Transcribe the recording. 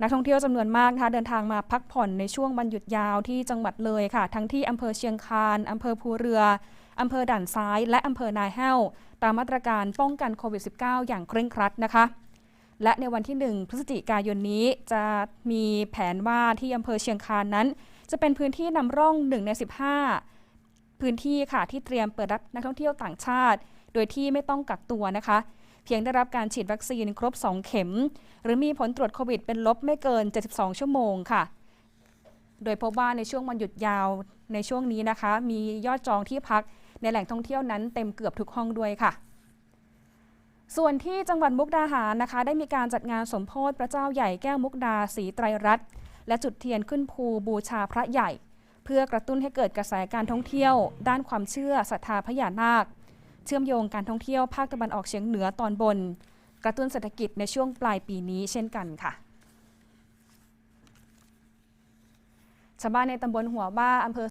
นักท่องเที่ยวจำนวนมากนะคะเดินทางมาพักผ่อนในช่วงวันหยุดยาวที่จังหวัดเลยค่ะ ทั้งที่อำเภอเชียงคานอำเภอภูเรืออำเภอด่านซ้าย และอำเภอนาแห้ว ตามมาตรการป้องกันโควิด -19 อย่างเคร่งครัดนะคะ และในวันที่ 1 พฤศจิกายนนี้จะมีแผนว่าที่อำเภอเชียงคานนั้น จะเป็นพื้นที่นำร่อง 1 ใน 15 พื้นที่ค่ะที่เตรียมเปิดรับนักท่องเที่ยวต่างชาติ โดยที่ไม่ต้องกักตัวนะคะ เพียงได้รับการฉีดวัคซีนครบ 2 เข็ม หรือมีผลตรวจโควิดเป็นลบไม่เกิน 72 ชั่วโมงค่ะ โดยพบว่าในช่วงวันหยุดยาวในช่วงนี้นะคะ มียอดจองที่พักในแหล่งท่องเที่ยวนั้นเต็มเกือบทุกห้องด้วยค่ะส่วนที่จังหวัดมุกดาหารนะคะ ได้มีการจัดงานสมโพธิพระเจ้าใหญ่แก้วมุกดาศรีไตรรัตน์และจุดเทียนขึ้นภูบูชาพระใหญ่ เพื่อกระตุ้นให้เกิดกระแสการท่องเที่ยว ด้านความเชื่อศรัทธาพญานาค เชื่อมโยงการท่องเที่ยวภาคตะวันออกเฉียงเหนือตอนบน กระตุ้นเศรษฐกิจในช่วงปลายปีนี้เช่นกันค่ะชาวบ้านในตำบลหัวบ้าอำเภอ